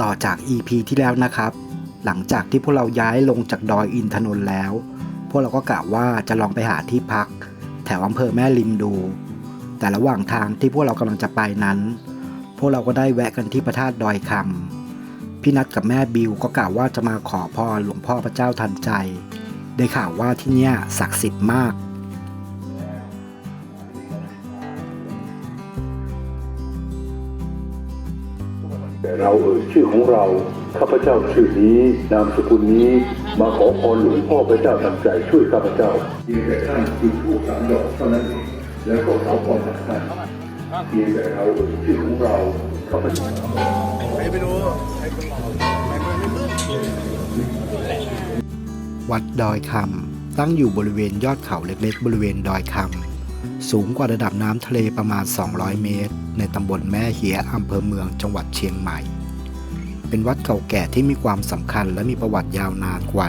ต่อจาก EP ที่แล้วนะครับ หลังจากที่พวกเราย้ายลงจากดอยอินทนนท์แล้ว พวกเราก็กะว่าจะลองไปหาที่พัก แถวอำเภอแม่ริมดู แต่ระหว่างทางที่พวกเรากำลังจะไปนั้น พวกเราก็ได้แวะกันที่พระธาตุดอยคำพี่นัดกับแม่บิวก็กล่าวว่าจะมาขอพรหลวงพ่อพระเจ้าทันใจ ได้ข่าวว่าที่เนี่ยศักดิ์สิทธิ์มาก แต่เราเอ่ยชื่อของเราข้าพเจ้าชื่อนี้นามสกุลนี้มาขอพรหลวงพ่อพระเจ้าทันใจช่วยข้าพเจ้าเพียงแต่ท่านจุดธูปสามดอกเท่านั้นเองแล้วก็ขอพรจากท่านเพียงแต่เราเอ่ยชื่อของเราข้าพเจ้าวัดดอยคำตั้งอยู่บริเวณยอดเขาเล็กๆ บริเวณดอยคำ สูงกว่าระดับน้ำทะเลประมาณ 200 เมตร ในตำบลแม่เหียอำเภอเมืองจังหวัดเชียงใหม่ เป็นวัดเก่าแก่ที่มีความสำคัญและมีประวัติยาวนานกว่า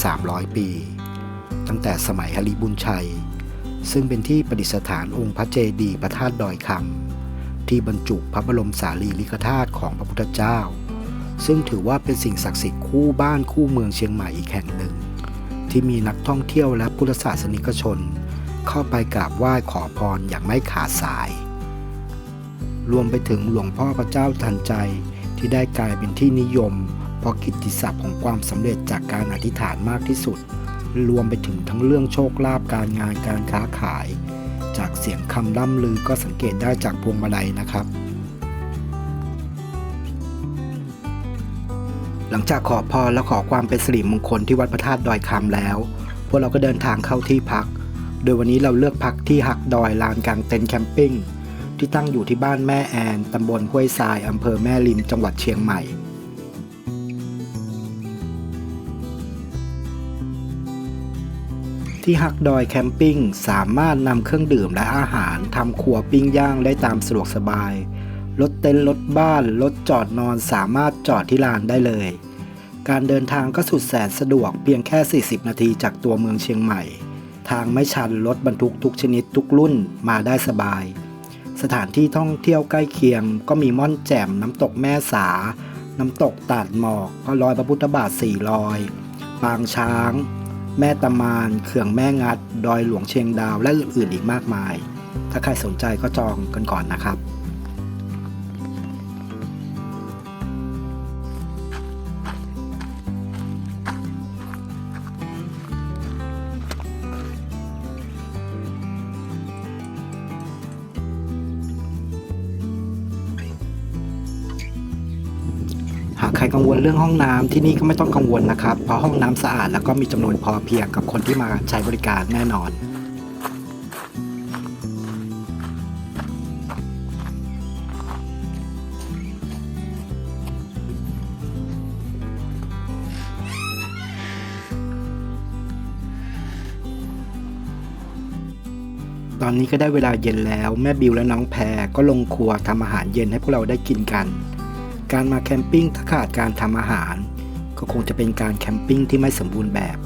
1,300 ปี ตั้งแต่สมัยฮริบุญชัย ซึ่งเป็นที่ประดิษฐานองค์พระเจดีย์พระธาตุดอยคำที่บรรจุพระบรมสารีริกธาตุของพระพุทธเจ้า ซึ่งถือว่าเป็นสิ่งศักดิ์สิทธิ์คู่บ้านคู่เมืองเชียงใหม่อีกแห่งหนึ่ง ที่มีนักท่องเที่ยวและพุทธศาสนิกชน เข้าไปกราบไหว้ขอพรอย่างไม่ขาดสาย รวมไปถึงหลวงพ่อพระเจ้าทันใจที่ได้กลายเป็นที่นิยม เพราะกิตติศัพท์ของความสำเร็จจากการอธิษฐานมากที่สุด รวมไปถึงทั้งเรื่องโชคลาภการงานการค้าขาย จากเสียงคำล่ำลือก็สังเกตได้จากพวงมาลัยนะครับหลังจากขอพรและขอความเป็นสิริมงคลที่วัดพระธาตุดอยคำแล้ว พวกเราก็เดินทางเข้าที่พัก โดยวันนี้เราเลือกพักที่หักดอยลานกลางเต็นท์แคมปิ้งที่ตั้งอยู่ที่บ้านแม่แอนตำบลห้วยทรายอำเภอแม่ริมจังหวัดเชียงใหม่ที่ฮักดอยแคมปิ้งสามารถนำเครื่องดื่มและอาหารทำครัวปิ้งย่างได้ตามสะดวกสบาย รถเต็นท์รถบ้านรถจอดนอนสามารถจอดที่ลานได้เลย การเดินทางก็สุดแสนสะดวกเพียงแค่ 40 นาทีจากตัวเมืองเชียงใหม่ ทางไม่ชันรถบรรทุกทุกชนิดทุกรุ่นมาได้สบาย สถานที่ท่องเที่ยวใกล้เคียง ก็มีม่อนแจ่มน้ำตกแม่สา น้ำตกตาดหมอกพระรอยพระพุทธบาทสี่ลอยปางช้าง แม่ตะมานเขื่องแม่งัด ดอยหลวงเชียงดาวและอื่นๆอีกมากมาย ถ้าใครสนใจก็จองกันก่อนนะครับ หากใครกังวลเรื่องห้องน้ำที่นี่ก็ไม่ต้องกังวลนะครับ เพราะห้องน้ำสะอาดแล้วก็มีจำนวนพอเพียงกับคนที่มาใช้บริการแน่นอน ตอนนี้ก็ได้เวลาเย็นแล้วแม่บิวและน้องแพรก็ลงครัวทำอาหารเย็นให้พวกเราได้กินกัน การมาแคมปิ้งถ้าขาดการทำอาหาร ก็คงจะเป็นการแคมปิ้งที่ไม่สมบูรณ์แบบ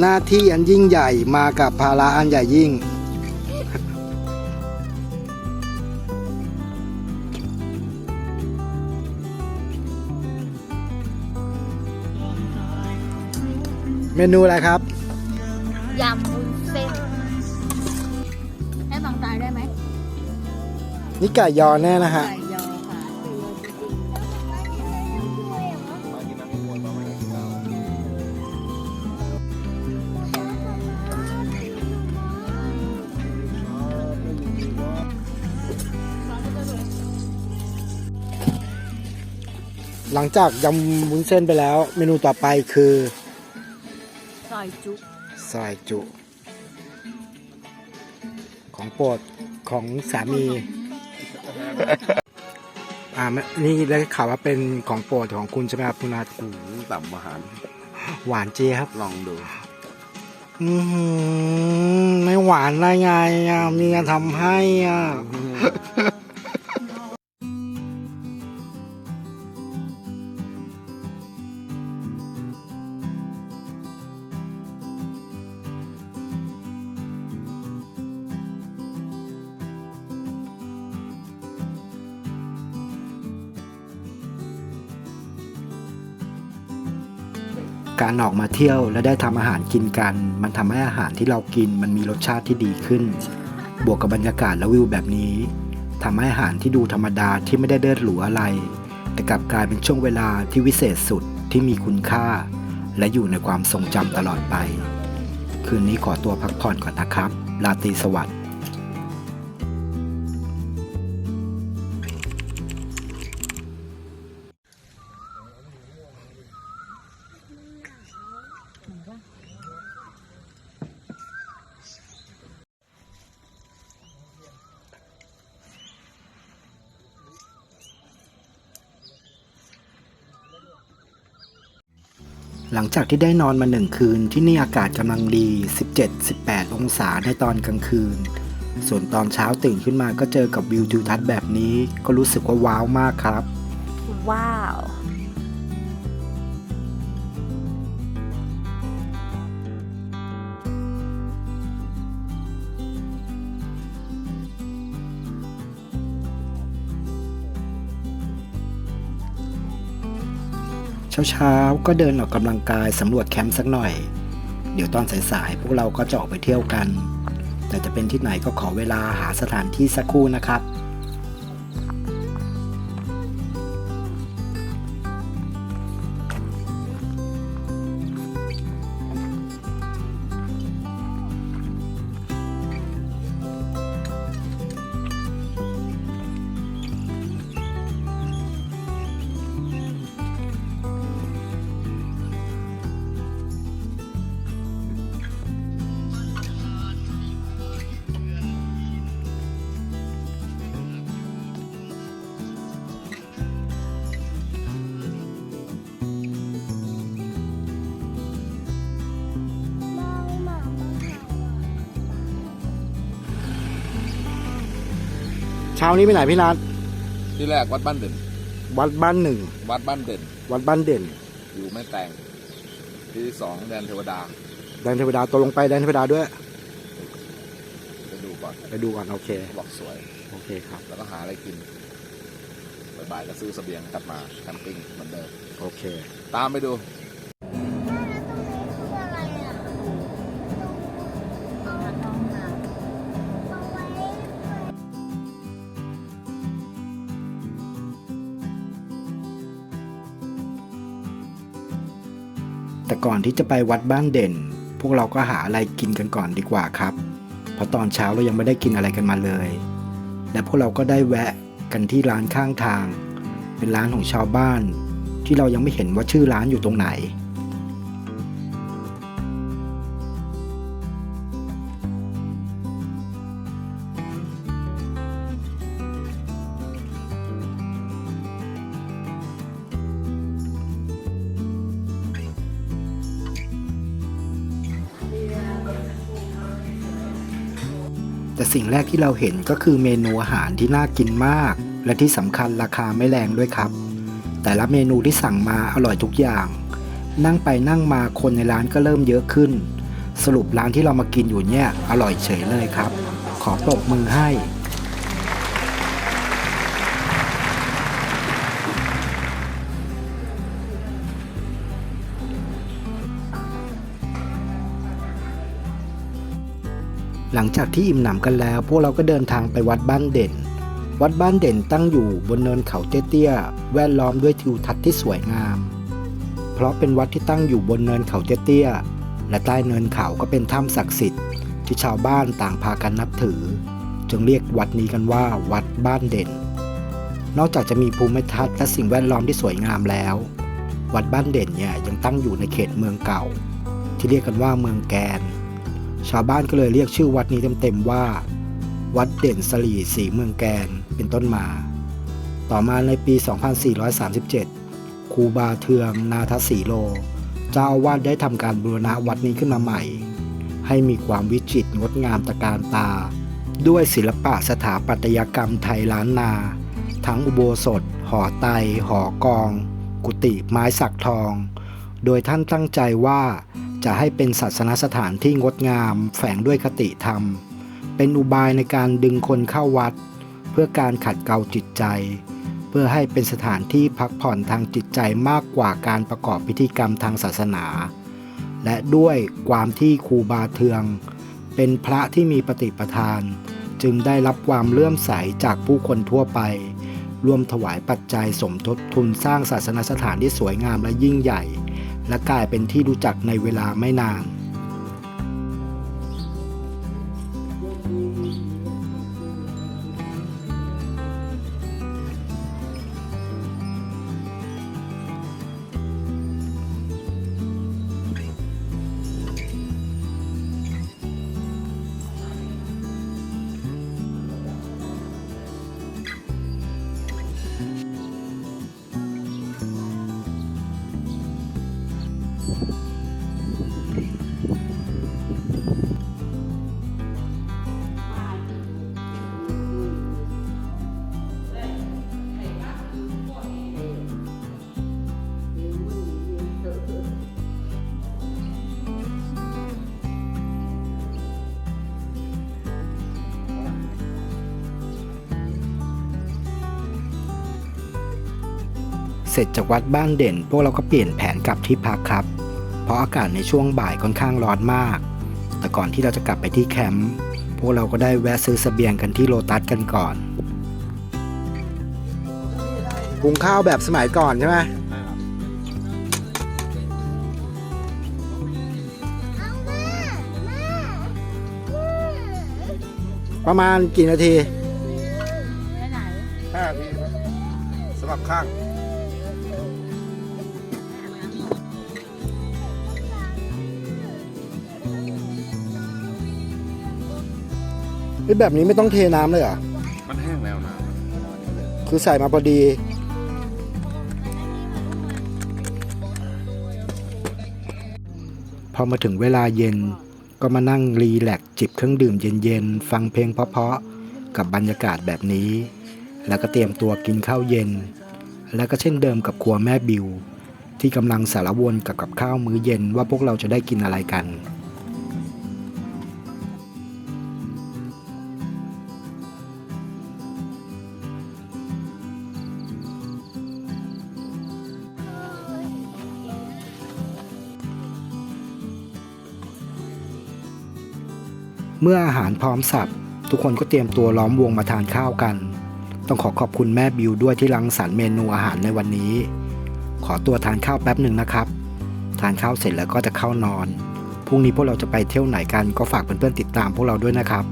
หน้าที่อันยิ่งใหญ่มากับภาระอันใหญ่ยิ่ง มนูอะไรครับ ยำวุ้นเส้นให้บางตายได้ไหมนี่ไก่ยอแน่นะฮะ ไก่ยอค่ะหลังจากยำวุ้นเส้นไปแล้ว เมนูต่อไปคือซ อยจุซอยจุ ของโปรดของสามี อ่าไม่นี่ได้ข่าวว่าเป็นของโปรดของคุณใช่ไหมครับคุณอากูต่ำอาหารหวานเจี๊ยบลองดูอือหือไม่หวานได้ไงอะเมียทำให้อะ การออกมาเที่ยวและได้ทำอาหารกินกัน มันทำให้อาหารที่เรากินมันมีรสชาติที่ดีขึ้น บวกกับบรรยากาศและวิวแบบนี้ทำให้อาหารที่ดูธรรมดาที่ไม่ได้เลิศหรูอะไร แต่กลับกลายเป็นช่วงเวลาที่วิเศษสุดที่มีคุณค่า และอยู่ในความทรงจำตลอดไป คืนนี้ขอตัวพักผ่อนก่อนนะครับราตรีสวัสดิ์ หลังจากที่ได้นอนมาหนึ่งคืนที่นี่อากาศกำลังดี 17-18 องศาในตอนกลางคืน ส่วนตอนเช้าตื่นขึ้นมาก็เจอกับวิวทิวทัศน์แบบนี้ ก็รู้สึกว่าว้าวมากครับ ว้าว เช้าๆ ก็เดินออกกำลังกายสำรวจแคมป์สักหน่อย เดี๋ยวตอนสายๆ พวกเราก็จะออกไปเที่ยวกัน แต่จะเป็นที่ไหนก็ขอเวลาหาสถานที่สักครู่นะครับ ช้านี้ไปไหนพี่นัทที่แรกวัดบ้านเด่น วัดบ้านหนึ่ง วัดบ้านเด่น วัดบ้านเด่น อยู่แม่แตงที่สองแดนเทวดา แดนเทวดาตกลงไปแดนเทวดาด้วย ไปดูก่อนไปดูก่อนโอเค บอกสวย โอเคครับ แล้วก็หาอะไรกินบ่ายๆก็ซื้อเสบียงกลับมาแคมปิ้งเหมือนเดิม โอเค ตามไปดู แต่ก่อนที่จะไปวัดบ้านเด่น พวกเราก็หาอะไรกินกันก่อนดีกว่าครับ เพราะตอนเช้าเรายังไม่ได้กินอะไรกันมาเลย และพวกเราก็ได้แวะกันที่ร้านข้างทาง เป็นร้านของชาวบ้าน ที่เรายังไม่เห็นว่าชื่อร้านอยู่ตรงไหน แต่สิ่งแรกที่เราเห็นก็คือเมนูอาหารที่น่ากินมาก และที่สำคัญราคาไม่แรงด้วยครับ แต่ละเมนูที่สั่งมาอร่อยทุกอย่าง นั่งไปนั่งมาคนในร้านก็เริ่มเยอะขึ้น สรุปร้านที่เรามากินอยู่เนี่ยอร่อยเฉยเลยครับ ขอปรบมือให้ หลังจากที่อิ่มหนำกันแล้ว พวกเราก็เดินทางไปวัดบ้านเด่น วัดบ้านเด่นตั้งอยู่บนเนินเขาเตี้ยๆแวดล้อมด้วยทิวทัศน์ที่สวยงาม เพราะเป็นวัดที่ตั้งอยู่บนเนินเขาเตี้ยๆและใต้เนินเขาก็เป็นถ้ำศักดิ์สิทธิ์ที่ชาวบ้านต่างพากันนับถือ จึงเรียกวัดนี้กันว่า วัดบ้านเด่น นอกจากจะมีภูมิทัศน์และสิ่งแวดล้อมที่สวยงามแล้ว วัดบ้านเด่นเนี่ยยังตั้งอยู่ในเขตเมืองเก่า ที่เรียกกันว่าเมืองแกน ชาวบ้านก็เลยเรียกชื่อวัดนี้เต็มๆว่า วัดเด่นสลีสีเมืองแกนเป็นต้นมา ต่อมาในปี 2437 ครูบาเทืองนาทสีโล เจ้าอาวาสได้ทำการบูรณะวัดนี้ขึ้นมาใหม่ ให้มีความวิจิตรงดงามตะการตา ด้วยศิลปะสถาปัตยกรรมไทยล้านนา ทั้งอุโบสถ หอไต หอกอง กุฏิไม้สักทอง โดยท่านตั้งใจว่า จะให้เป็นศาสนสถานที่งดงาม แฝงด้วยคติธรรม เป็นอุบายในการดึงคนเข้าวัด เพื่อการขัดเกลาจิตใจ เพื่อให้เป็นสถานที่พักผ่อนทางจิตใจมากกว่าการประกอบพิธีกรรมทางศาสนา และด้วยความที่ครูบาเทือง เป็นพระที่มีปฏิปทาน จึงได้รับความเลื่อมใสจากผู้คนทั่วไปร่วมถวายปัจจัยสมทบทุนสร้างศาสนสถานที่สวยงามและยิ่งใหญ่ และกลายเป็นที่รู้จักในเวลาไม่นาน เสร็จจากวัดบ้านเด่น พวกเราก็เปลี่ยนแผนกลับที่พักครับ เพราะอากาศในช่วงบ่ายค่อนข้างร้อนมาก แต่ก่อนที่เราจะกลับไปที่แคมป์พวกเราก็ได้แวะซื้อเสบียงกันที่โลตัสกันก่อนหุงข้าวแบบสมัยก่อนใช่ไหมประมาณกี่นาที ไปไหนห้าทีสมัครข้าง แบบนี้ไม่ต้องเทน้ำเลยเหรอ มันแห้งแล้วนะคือใส่มาพอดี พอมาถึงเวลาเย็นก็มานั่งรีแลกซ์จิบเครื่องดื่มเย็นๆ ฟังเพลงเพราะๆ กับบรรยากาศแบบนี้ แล้วก็เตรียมตัวกินข้าวเย็น แล้วก็เช่นเดิมกับครัวแม่บิว ที่กำลังสารวนกับกับข้าวมื้อเย็นว่าพวกเราจะได้กินอะไรกัน เมื่ออาหารพร้อมสับทุกคนก็เตรียมตัวล้อมวงมาทานข้าวกัน ต้องขอขอบคุณแม่บิวด้วยที่รังสรรค์เมนูอาหารในวันนี้ ขอตัวทานข้าวแป๊บหนึ่งนะครับ ทานข้าวเสร็จแล้วก็จะเข้านอน พรุ่งนี้พวกเราจะไปเที่ยวไหนกันก็ฝากเพื่อนๆติดตามพวกเราด้วยนะครับ